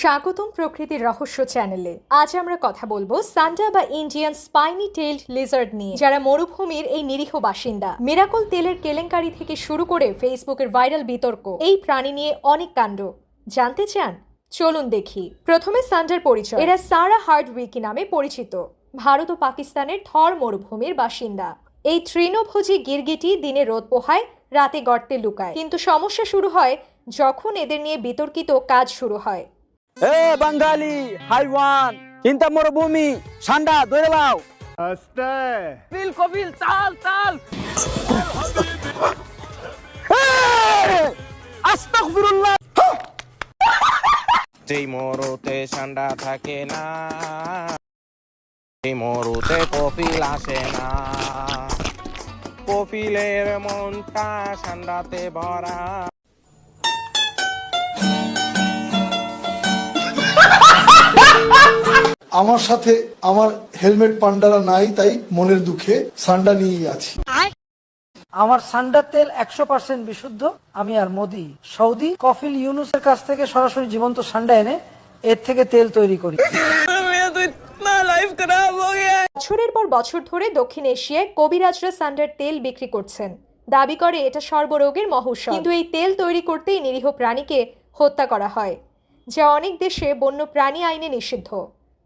স্বাগতম প্রকৃতির রহস্য চ্যানেলে। আজ আমরা কথা বলব সান্ডা বা ইন্ডিয়ান স্পাইনি টেইলড লিজার্ড নিয়ে, যারা মরুভূমির এই নিরীহ বাসিন্দা। মিরাকল তেলের কেলেঙ্কারি থেকে শুরু করে ফেসবুকের ভাইরাল বিতর্ক, এই প্রাণী নিয়ে অনেক কাণ্ড। জানতে চান? চলুন দেখি। প্রথমে সান্ডার পরিচয়। এরা সারা হার্ড উইকি নামে পরিচিত। ভারত ও পাকিস্তানের থর মরুভূমির বাসিন্দা। এই তৃণভোজী গিরগিটি দিনে রোদ পোহায়, রাতে গর্তে লুকায়। কিন্তু সমস্যা শুরু হয় যখন এদের নিয়ে বিতর্কিত কাজ শুরু হয়। এ বাঙালি হাইওয়ান চিন্তা মরুভূমি ঠান্ডা ধরে লাও আস্তে। কপিল কপিল তাল তাল। আস্তাগফিরুল্লাহ। যেই মরুতে ঠান্ডা থাকে না এই মরুতে কপিল আসে না কপিলের মনটা ঠান্ডাতে ভরা। আমার সাথে আমার হেলমেট পান্ডারা নাই তাই মনের দুঃখে সান্ডা নিয়েই আছি। আমার সান্ডার তেল একশো পার্সেন্ট বিশুদ্ধ। আমি আর মোদি সৌদি কফিল ইউনুসের কাছ থেকে সরাসরি জীবন্ত সান্ডা এনে এর থেকে তেল তৈরি করি। বছরের পর বছর ধরে দক্ষিণ এশিয়ায় কবিরাজরা সান্ডার তেল বিক্রি করছেন। দাবি করে এটা সর্বরোগের মহৌষধ কিন্তু এই তেল তৈরি করতেই নিরীহ প্রাণীকে হত্যা করা হয় যা অনেক দেশে বন্য প্রাণী আইনে নিষিদ্ধ।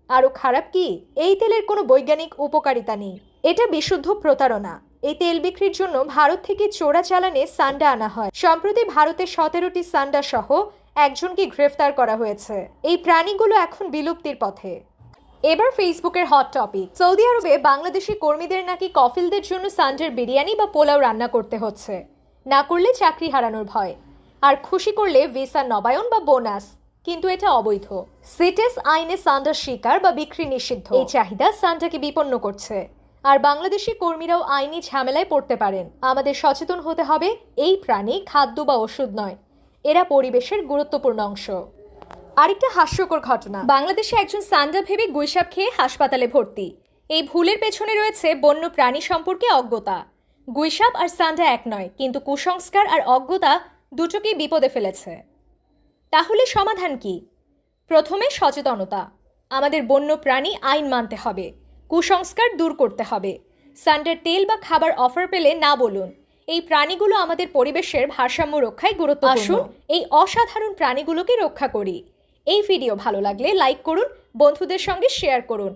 আরও খারাপ কি? এই তেলের কোনো বৈজ্ঞানিক উপকারিতা নেই। এটা বিশুদ্ধ প্রতারণা। এই তেল বিক্রির জন্য ভারত থেকে চোরা চালানে সান্ডা আনা হয়। সম্প্রতি ভারতে সতেরোটি সান্ডা সহ একজনকে গ্রেফতার করা হয়েছে। এই প্রাণীগুলো এখন বিলুপ্তির পথে। এবার ফেসবুকের হট টপিক। সৌদি আরবে বাংলাদেশি কর্মীদের নাকি কফিলদের জন্য সান্ডার বিরিয়ানি বা পোলাও রান্না করতে হচ্ছে। না করলে চাকরি হারানোর ভয়। আর খুশি করলে ভিসা নবায়ন বা বোনাস। কিন্তু এটা অবৈধ। সিটেস আইনে সান্ডার শিকার বা বিক্রি নিষিদ্ধ। এই চাহিদা সান্ডাকে বিপন্ন করছে। আর বাংলাদেশি কর্মীরাও আইনি ঝামেলায় পড়তে পারেন। আমাদের সচেতন হতে হবে, এই প্রাণী খাদ্য বা ওষুধ নয়। এরা পরিবেশের গুরুত্বপূর্ণ অংশ। আরেকটা হাস্যকর ঘটনা। বাংলাদেশে একজন সান্ডা ভেবে গুইসাপ খেয়ে হাসপাতালে ভর্তি। এই ভুলের পেছনে রয়েছে বন্য প্রাণী সম্পর্কে অজ্ঞতা। গুইসাপ আর সান্ডা এক নয়, কিন্তু কুসংস্কার আর অজ্ঞতা দুটোকেই বিপদে ফেলেছে। তাহলে সমাধান কি? প্রথমে সচেতনতা। আমাদের বন্য প্রাণী আইন মানতে হবে কুসংস্কার দূর করতে হবে। সানডের তেল বা খাবার অফার পেলে না বলুন। এই প্রাণীগুলো আমাদের পরিবেশের ভারসাম্য রক্ষায় গুরুত্ব আসুন। এই অসাধারণ প্রাণীগুলোকে রক্ষা করি। এই ভিডিও ভালো লাগলে লাইক করুন বন্ধুদের সঙ্গে শেয়ার করুন।